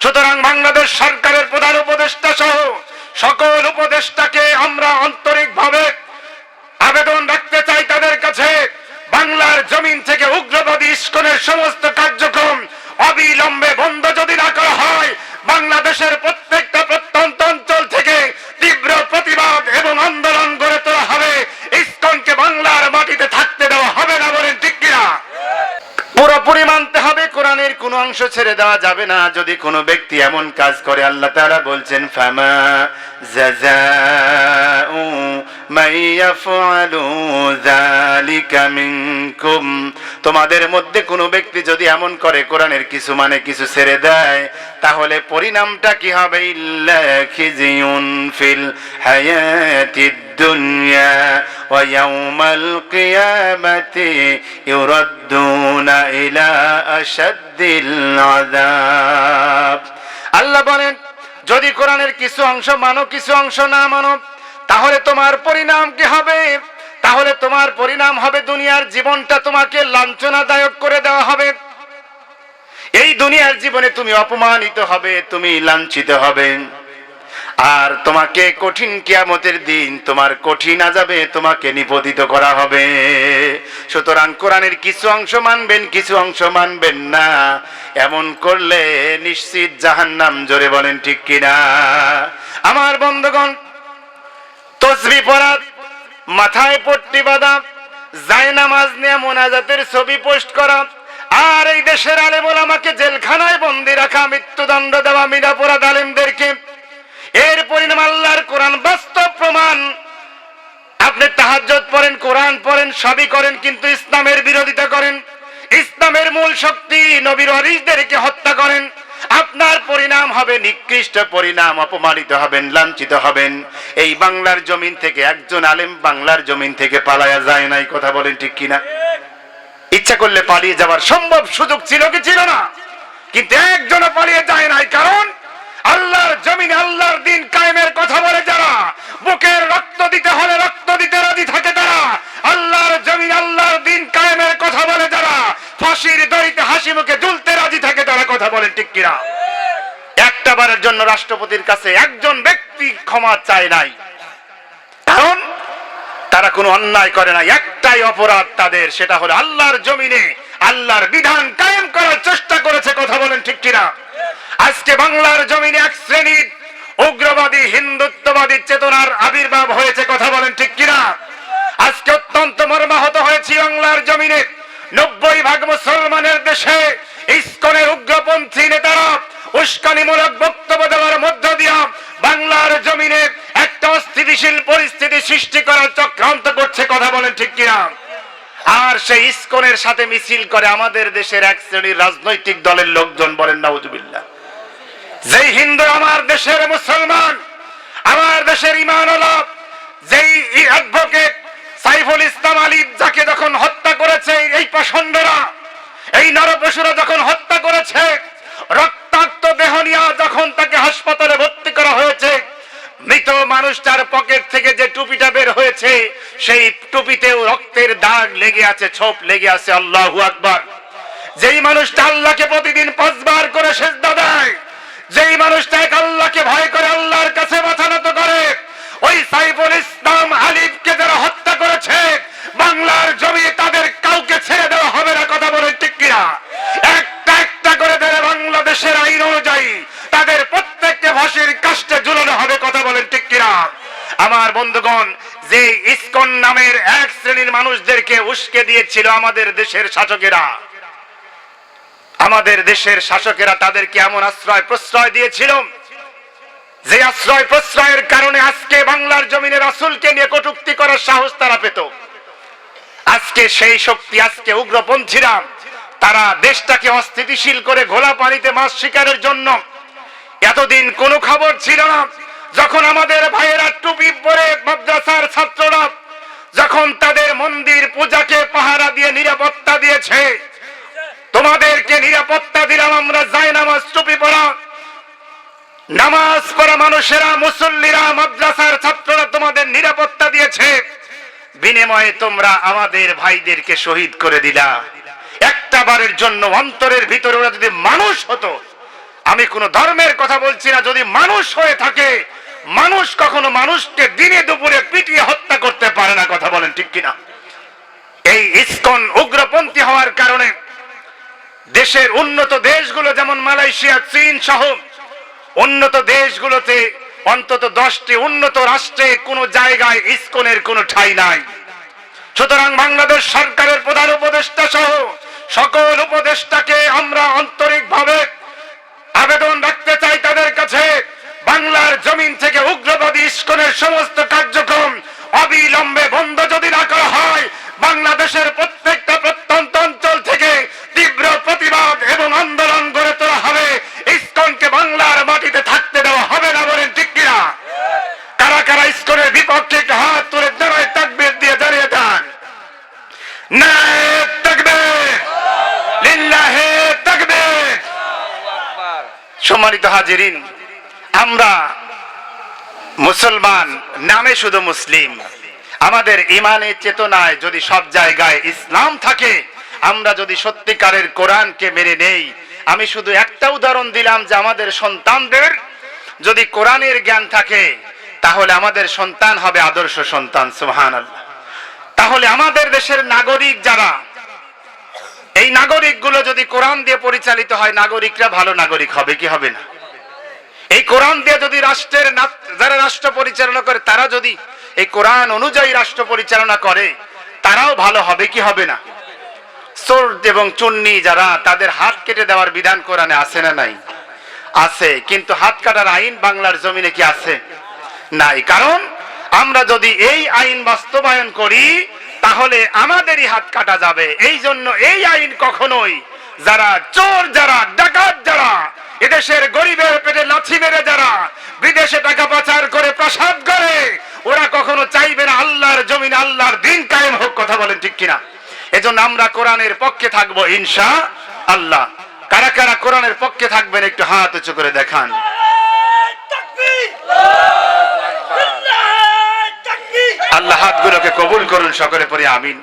সুতরাং বাংলাদেশ সরকারের প্রধান উপদেষ্টা সহ সকল উপদেষ্টাকে আমরা আন্তরিকভাবে আবেদন রাখতে চাই তাদের কাছে। বাংলার জমিন থেকে উগ্রবাদী ইস্কনের সমস্ত কার্যক্রম অবিলম্বে বন্ধ যদি না করা হয় বাংলাদেশের প্রত্যেকটা প্রত্যন্ত অঞ্চল থেকে তীব্র প্রতিবাদ এবং আন্দোলন গড়ে তোলা হবে ইস্কনকে বাংলার মাটিতে থাকতে দেওয়া হবে না বলেন ঠিক কিনা পুরোপুরি মানতে ইবাদতের কোন অংশ ছেড়ে দেওয়া যাবে না। যদি কোনো ব্যক্তি এমন কাজ করে, আল্লাহ তারা বলছেন তোমাদের মধ্যে কোনো ব্যক্তি যদি এমন করে, কোরআনের কিছু মানে কিছু ছেড়ে দেয়, তাহলে পরিণামটা কি হবে? ইল্লা ফিল দুনিয়া ওয়া إلى أشد العذاب আল্লাহ বলেন যদি কোরআনের কিছু অংশ মানো কিছু অংশ না মানো তাহলে তোমার পরিণাম কি হবে তাহলে তোমার পরিণাম হবে দুনিয়ার জীবনটা তোমাকে লাঞ্ছনাদায়ক করে দেওয়া হবে এই দুনিয়ার জীবনে তুমি অপমানিত হবে তুমি লাঞ্ছিত হবে আর তোমাকে কঠিন কিয়ামতের দিন তোমার কঠিন আজাবে তোমাকে নিপতিত করা হবে। সুতরাং কোরআনের কিছু অংশ মানবেন, কিছু অংশ মানবেন না। এমন করলে নিশ্চিত জাহান্নাম জোরে বলেন ঠিক কিনা? আমার বন্ধুগণ, তসবি পড়া, মাথায় পট্টি বাঁধা যায় নামাজ নিয়ে মোনাজাতের ছবি পোস্ট করা, আর এই দেশের আলেমুল আমাকে জেলখানায় বন্দি রাখা, মৃত্যুদণ্ড দেওয়া মিরাপুরা আলেমদেরকে এর পরিণাম আল্লাহর কোরআন বাস্তব প্রমাণ। আপনি তাহাজ্জুদ পড়েন, কোরআন পড়েন, সবই করেন, কিন্তু ইসলামের বিরোধিতা করেন। ইসলামের মূল শক্তি নবীর হরিশদেরকে হত্যা করেন। আপনার পরিণাম হবে নিকৃষ্ট পরিণাম, অপমানিত হবেন, লাঞ্ছিত হবেন। এই বাংলার জমিন থেকে একজন আলেম বাংলার জমিন থেকে পালায়া যায় নাই কথা বলেন ঠিক কিনা? ইচ্ছা করলে পালিয়ে যাওয়ার সম্ভব সুযোগ ছিল কি ছিল না? কিন্তু একজনও পালিয়ে যায় নাই, কারণ আল্লাহর জমিনে আল্লাহর দিন কায়েমের কথা বলে যারা, বুকের রক্ত দিতে হলে রক্ত দিতে রাজি থাকে তারা, আল্লাহর জমিন আল্লাহর দিন কায়েমের কথা বলে যারা, ফাঁসির দড়িতে হাসি মুখে ঝুলতে রাজি থাকে তারা কথা বলেন ঠিক কিনা? একটা বারের জন্য রাষ্ট্রপতির কাছে একজন ব্যক্তি ক্ষমা চায় নাই। কারণ তারা কোনো অন্যায় করে না একটাই অপরাধ তাদের, সেটা হলো আল্লাহর জমিনে আল্লাহর বিধান কায়েম করার চেষ্টা করেছে, কথা বলেন ঠিক কিনা? আজকে বাংলার জমিনে এক শ্রেণির উগ্রবাদী, হিন্দুত্ববাদী চেতনার আবির্ভাব হয়েছে, কথা বলেন ঠিক কিনা? আজকে অত্যন্ত মর্মাহত হয়েছে বাংলার জমিনে। নব্বই ভাগ মুসলমানের দেশে ইস্কনের উগ্রপন্থী নেতারা উস্কানিমূলক বক্তব্য দেওয়ার মধ্য দিয়া বাংলার জমিনে একটা অস্থিতিশীল পরিস্থিতি সৃষ্টি করার চক্রান্ত করছে, কথা বলেন ঠিক কিনা? আর সেই ইস্কনের সাথে মিছিল করে আমাদের দেশের এক শ্রেণির রাজনৈতিক দলের লোকজন বলেন, নাউজুবিল্লাহ। যেই হিন্দু আমার দেশের মুসলমান, আমার দেশের ইমান যেই অ্যাডভোকেট সাইফুল ইসলাম আলী যাকে যখন হত্যা করেছে, এই পাষণ্ডরা, এই নরপশুরা যখন হত্যা করেছে, রক্তাক্ত দেহ নিয়ে যখন তাকে হাসপাতালে ভর্তি করা হয়েছে, মৃত মানুষটার পকেট থেকে যে টুপিটা বের হয়েছে, সেই টুপিতেও রক্তের দাগ লেগে আছে, ছোপ লেগে আছে, আল্লাহু আকবার। যেই মানুষটা আল্লাহকে প্রতিদিন পাঁচবার করে সেজদা দেয় যেই মানুষটা এক আল্লাহকে ভয় করে আল্লাহর কাছে মাথা নত করে, ওই সাইফুল ইসলাম আলিফকে যারা হত্যা করেছে, বাংলার জমি তাদের কাউকে ছেড়ে দেওয়া হবে না কথা বলে ঠিক কিনা? একটা একটা করে দেবে বাংলাদেশের আইন অনুযায়ী তাদের প্রত্যেককে ফাঁসির কাষ্টে ঝুলানো হবে কথা বলেন ঠিক কিনা? আমার বন্ধুগণ যে ইসকন নামের এক শ্রেণির মানুষদেরকে উস্কে দিয়েছিল আমাদের দেশের শাসকেরা আমাদের দেশের শাসকেরা তাদেরকে এমন আশ্রয় প্রশ্রয় দিয়েছিল যে আশ্রয় প্রশ্রয়ের কারণে আজকে বাংলার জমিনে রাসুলকে নিয়ে কটুক্তি করার সাহস তারা পেত। আজকে সেই শক্তি, আজকে উগ্রপন্থীরা, তারা দেশটাকে অস্থিতিশীল করে ঘোলা পানিতে মাছ শিকারের জন্য। এতদিন কোনো খবর ছিল না, যখন আমাদের ভাইয়েরা টুপি পরে মাদ্রাসার ছাত্ররা, যখন তাদের মন্দির পূজাকে পাহারা দিয়ে নিরাপত্তা দিয়েছে তোমাদেরকে নিরাপত্তা দিলাম, আমরা যাই নামাজ টুপি পড়া। নামাজ পড়া মানুষেরা, মুসল্লিরা, মাদ্রাসার ছাত্ররা তোমাদের নিরাপত্তা দিয়েছে। বিনিময়ে তোমরা আমাদের ভাইদেরকে শহীদ করে দিলা। একটা বারের জন্য অন্তরের ভিতরে ওরা যদি মানুষ হতো, আমি কোন ধর্মের কথা বলছি না, যদি মানুষ হয়ে থাকে, মানুষ কখনো মানুষকে দিনে দুপুরে পিটিয়ে হত্যা করতে পারে না, কথা বলেন ঠিক কিনা। এই ইসকন উগ্রপন্থী হওয়ার কারণে দেশের উন্নত দেশগুলো যেমন মালয়েশিয়া, চীন সহ উন্নত দেশগুলোতে অন্তত দশটি উন্নত রাষ্ট্রে কোনো জায়গায় ইসকনের কোনো ঠাই নাই। সুতরাং বাংলাদেশ সরকারের প্রধান উপদেষ্টা সহ সকল উপদেষ্টাকে আমরা আন্তরিকভাবে আবেদন রাখতে চাই তাদের কাছে। বাংলার জমিন থেকে উগ্রবাদী ইস্কনের সমস্ত কার্যক্রম অবিলম্বে বন্ধ যদি না করা হয় বাংলাদেশের প্রত্যেকটা প্রত্যন্ত অঞ্চল থেকে তীব্র প্রতিবাদ এবং আন্দোলন গড়ে তোলা হবে ইস্কনকে বাংলার মাটিতে থাকতে দেওয়া হবে না বলেন ঠিক কিনা কারা কারা ইস্কনের বিপক্ষে একটু হাত তুলে দাঁড়ায় তাকবীর দিয়ে দাঁড়িয়ে যান নায়েব তাকবীর লিল্লাহে তাকবীর সম্মানিত হাজিরিন, আমরা মুসলমান, নামে শুধু মুসলিম। আমাদের ইমানের চেতনায় যদি সব জায়গায় ইসলাম থাকে, আমরা যদি সত্যিকারের কোরআনকে মেনে নেই, আমি শুধু একটা উদাহরণ দিলাম যে আমাদের সন্তানদের যদি কোরআনের জ্ঞান থাকে, তাহলে আমাদের সন্তান হবে আদর্শ সন্তান সুহান তাহলে আমাদের দেশের নাগরিক যারা এই নাগরিকগুলো যদি কোরআন দিয়ে পরিচালিত হয়, নাগরিকরা ভালো নাগরিক হবে, কি হবে না? এই কোরআন দিয়ে যদি রাষ্ট্রের যারা রাষ্ট্র পরিচালনা করে, তারা যদি এই কোরআন অনুযায়ী রাষ্ট্র পরিচালনা করে, তারাও ভালো হবে, কি হবে না? চোর এবং চুন্নি যারা, তাদের হাত কেটে দেওয়ার বিধান কোরআনে আছে না নাই? আছে, কিন্তু হাত কাটার আইন বাংলার জমিনে কি আছে? নাই, কারণ আমরা যদি এই আইন বাস্তবায়ন করি তাহলে আমাদেরই হাত কাটা যাবে। এই জন্য এই আইন কখনোই যারা চোর যারা, ডাকাত যারা, এদেশের গরিবের পেটে লাথি মেরে যারা, বিদেশে টাকা পাচার করে প্রসাদ করে ওরা কখনো চাইবে না আল্লাহর জমিন, আল্লাহর দিন কায়েম হোক, কথা বলেন ঠিক কিনা? এজন্য আমরা কোরআনের পক্ষে থাকব, ইনশা আল্লাহ। কারা কারা কোরআনের পক্ষে থাকবেন, একটু হাত উঁচু করে দেখান। আল্লাহ হাতগুলোকে কবুল করুন সকলে পরে আমিন।